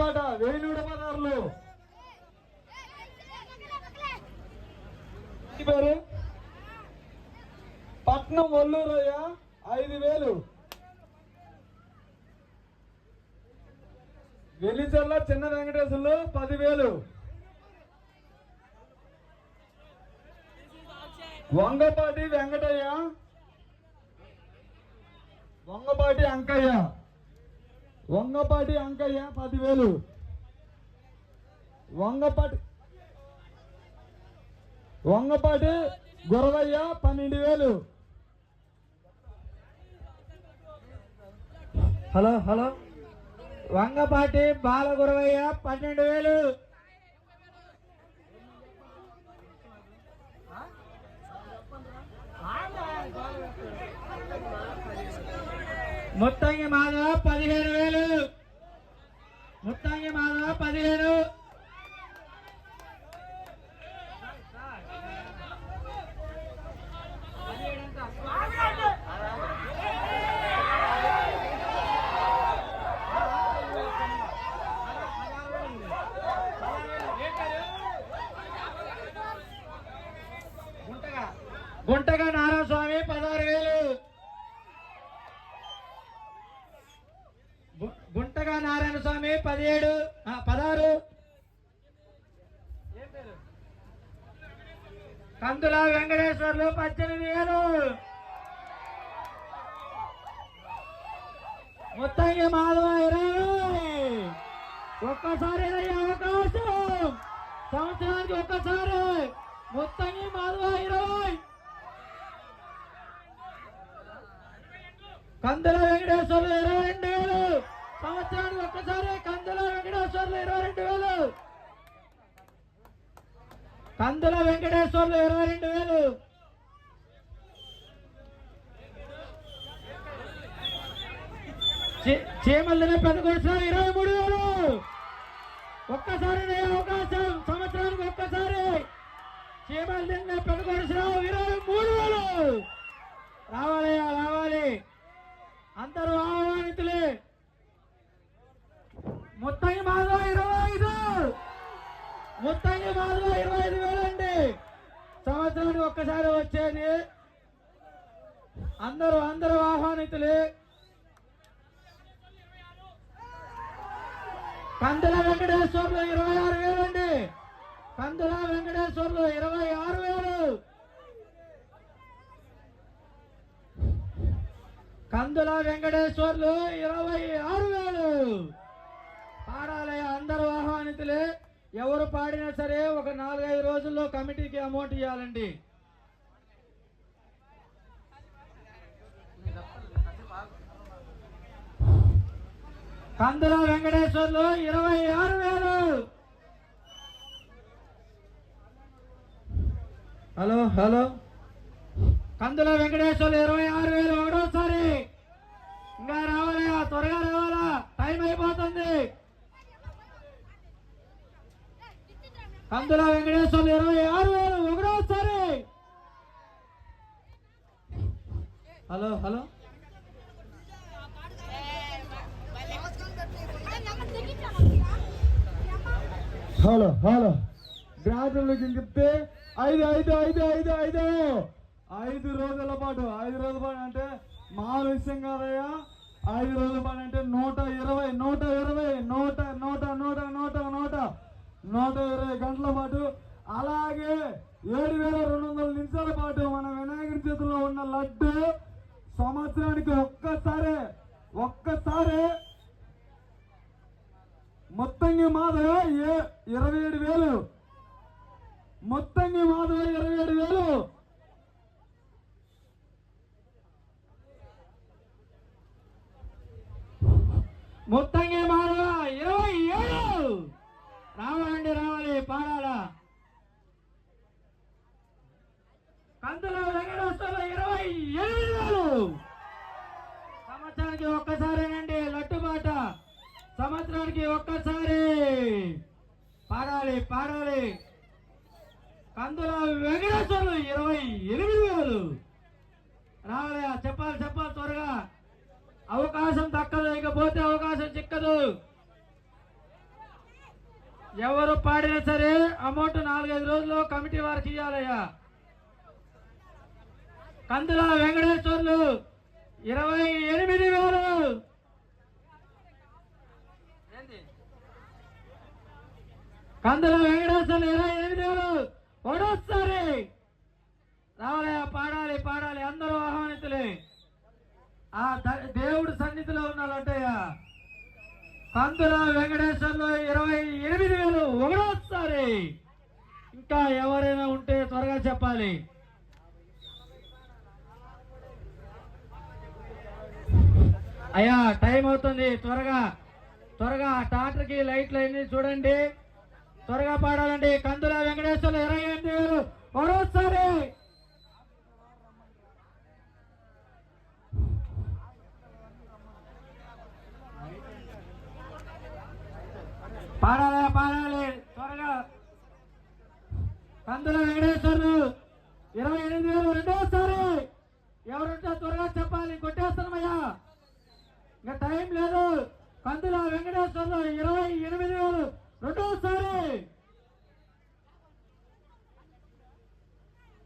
పాట వెయ్యి పదార్లు పేరు? పట్నం ఒల్లూరయ్య ఐదు వేలు. వెలిచర్ల చిన్న వెంకటేశ్వర్లు పదివేలు. వంగపాటి వెంకటయ్య. వంగపాటి అంకయ్య. వంగపాటి అంకయ్య పదివేలు. వంగపాటి వంగపాటి గురవయ్య పన్నెండు వేలు హలో హలో. వంగపాటి బాలగురవయ్య పన్నెండు వేలు ముత్తంగి మాధవ పదిహేను వేలు. ముత్తంగి మాధవ పదిహేను. గుంటగా నారాస్వామి పదహారు వేలు గు- గుంటగా నారాయణ స్వామి పదిహేడు పదహారు. కందుల వెంకటేశ్వర్లు పద్దెనిమిది వేలు. ముత్తంగి మాధవ ఇరవై ఒక్కసారి అవకాశం. సంవత్సరానికి ఒక్కసారి ముత్తంగి మాధవ ఇరవై. కందుల వెంకటేశ్వర్లు ఇరవై రెండు వేలు సంవత్సరానికి ఒక్కసారి కందుల వెంకటేశ్వర్లు ఇరవై రెండు వేలు కందుల వెంకటేశ్వర్లు ఇరవై రెండు వేలు. చీమల్ని చీమల్దిన ఇరవై మూడు వేలు. ఒక్కసారి అవకాశం సంవత్సరానికి ఒక్కసారి చీమల్ని పెద్ద ఇరవై మూడు వేలు. రావాలి రావాలి. అందరూ ఆహ్వానితులే. ముత్తంగి మాధవ ఇరవై ఐదు. ముత్తంగి మాధవ ఇరవై ఐదు వేలు అండి సంవత్సరానికి ఒక్కసారి వచ్చేది అందరూ అందరూ ఆహ్వానితులే. కందుల వెంకటేశ్వర్లు ఇరవై ఆరు వేలు అండి. కందుల వెంకటేశ్వర్లు ఇరవై ఆరు వేలు. కందుల వెంకటేశ్వర్లు ఇరవై ఆరు వేలు. పాడాలయ అందరూ ఆహ్వానితులే. ఎవరు పాడినా సరే ఒక నాలుగైదు రోజుల్లో కమిటీకి అమౌంట్ ఇవ్వాలండి కందుల వెంకటేశ్వర్లు ఇరవై ఆరు వేలు. Hello hello. కందుల వెంకటేశ్వర్లు ఇరవై ఆరు వేలు. ఒకటోసారి ఇంకా రావాలా త్వరగా రావాలా టైం అయిపోతుంది కందుల వెంకటేశ్వర్లు ఇరవై ఆరు వేలు. ఒకటోసారి హలో హలో. Hello hello. గ్రాడ్యుయేట్లకి చెప్తే ఐదు ఐదు ఐదు ఐదు ఐదు. ఐదు రోజుల పాటు ఐదు రోజుల పాటు అంటే మామూలు విషయం కాదయ్యా. ఐదు రోజుల పాటు అంటే నూట ఇరవై నూట ఇరవై నూట నూట నూట నూట నూట. నూట ఇరవై గంటల పాటు అలాగే ఏడు వేల రెండు వందల నిమిషాల పాటు మన వినాయకుడి చేతిలో ఉన్న లడ్డు సంవత్సరానికి ఒక్కసారే ఒక్కసారే. మొత్తంగి మాధవ ఏ- ఇరవై ఏడు వేలు. మొత్తంగి మాధవ ఇరవై ఏడు వేలు ముత్తంగి మాధవ ఇరవై ఏడు రావాలండి రావాలి పాడాలా కందుల వెంకటేశ్వర ఇరవై ఎనిమిది వేలు సంవత్సరానికి ఒక్కసారేనండి లట్టుబాట సంవత్సరానికి ఒక్కసారి. పాడాలి పాడాలి. కందుల వెంకటేశ్వర్లు ఇరవై ఎనిమిది వేలు. రావాలి చెప్పాలి చెప్పాలి త్వరగా. అవకాశం దక్కదు ఇకపోతే అవకాశం చిక్కదు. ఎవరు పాడినా సరే అమౌంట్ నాలుగైదు రోజులు కమిటీ వారికి ఇవ్వాలయ్యా కందుల వెంకటేశ్వర్లు ఇరవై ఎనిమిది వేలు. కందుల వెంకటేశ్వర్లు ఇరవై ఎనిమిది వేలు. ఒకటోసారి రావాలయ్యా పాడాలి పాడాలి. అందరూ ఆహ్వానితులే. ఆ దేవుడి సన్నిధిలో ఉన్నాలంటయ్యా కందుల వెంకటేశ్వర్లు ఇరవై ఎనిమిది వేలు. ఒకటోసారి ఇంకా ఎవరైనా ఉంటే త్వరగా చెప్పాలి. అయ్యా టైం అవుతుంది. త్వరగా త్వరగా టాటర్కి లైట్లు అన్ని చూడండి. త్వరగా పాడాలండి. కందుల వెంకటేశ్వర్లు ఇరవై ఎనిమిది వేలు. మరోసారి. పాడాలి పాడాలి. త్వరగా. కందుల వెంకటేశ్వర్లు ఇరవై ఎనిమిది వేలు. రెండోసారి. ఎవరుంటే త్వరగా చెప్పాలి. కొట్టి ఇంకా టైం లేదు. కందుల వెంకటేశ్వర్లు ఇరవై ఎనిమిది వేలు. రెండోసారి.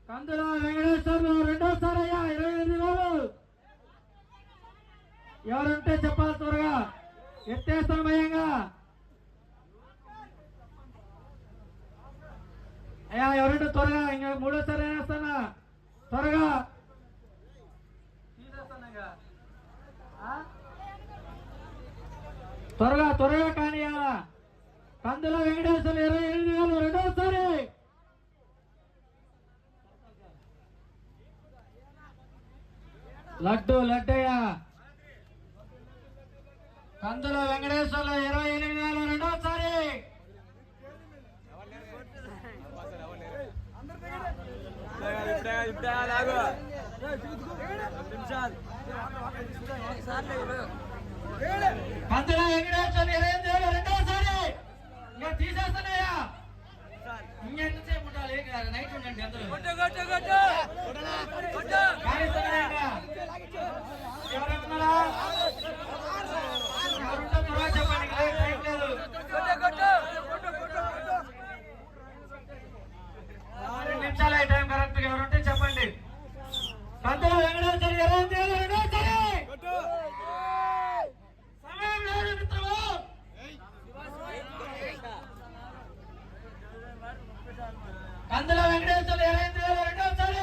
కందుల వెంకటేశ్వర్లు రెండోసారి అయ్యా ఇరవై ఎనిమిది వేలు. ఎవరుంటే చెప్పాలి త్వరగా. ఎత్తేస్తున్నామయ్యంగా అయ్యా ఎవరంటే త్వరగా ఇంకా మూడోసారి వేస్తానా త్వరగా తీసేస్తాను ఇంకా. ఆ? త్వరగా త్వరగా కానియాల కందుల వెంకటేశ్వర ఇరవై ఎనిమిది వేలు రెండోసారి. లడ్డు లడ్డయ్య. కందుల వెంకటేశ్వర్ల ఇరవై ఎనిమిది వేలు రెండోసారి. కందుల వెంకటేశ్వర ఇరవై ఎనిమిది వేలు రెండోసారి ఇంకా తీసేస్తానయ్యా ఇంకెంతసేపు ఉండాలి ఇక నైట్ ఉండండి అందరూ కానిస్తున్నాయా ఇంకా? ఎవరున్నారా? ఎవరుంటే త్వరగా చెప్పండి ఇంకా టైం లేదు రెండు నిమిషాలు ఈ టైం కరెక్ట్గా ఎవరుంటే చెప్పండి కందుల వెంకటేశ్వర ఇరవై ఎనిమిది రెండోసారి సమయం లేదు చేసి కందుల వెంకటేశ్వర ఇరవై ఎనిమిది వేలు రెండోసారి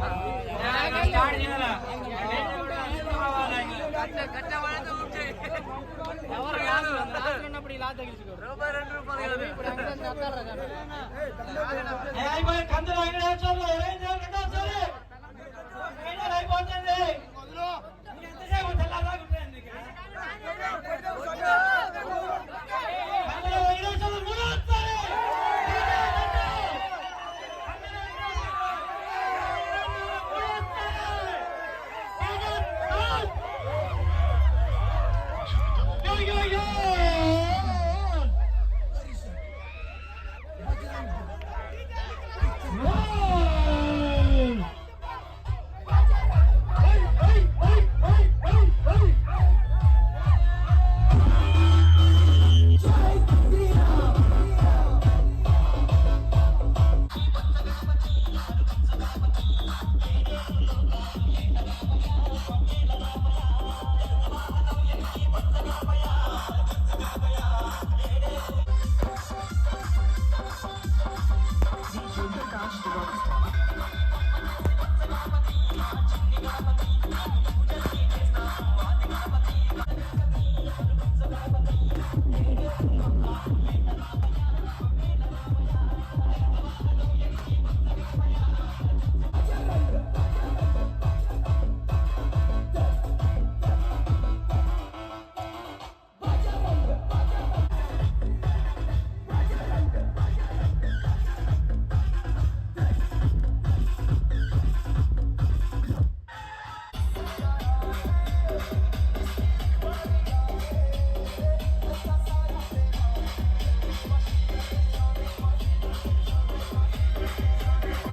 స్టార్ట్ చేయాలా? అందరూ రావాలా ఇంకా? ఏ అయిపోయి కందుల వెంకటేశ్వర్లు ఇరవై ఎనిమిది వేలు Make it up, make it up, make it up, make it up,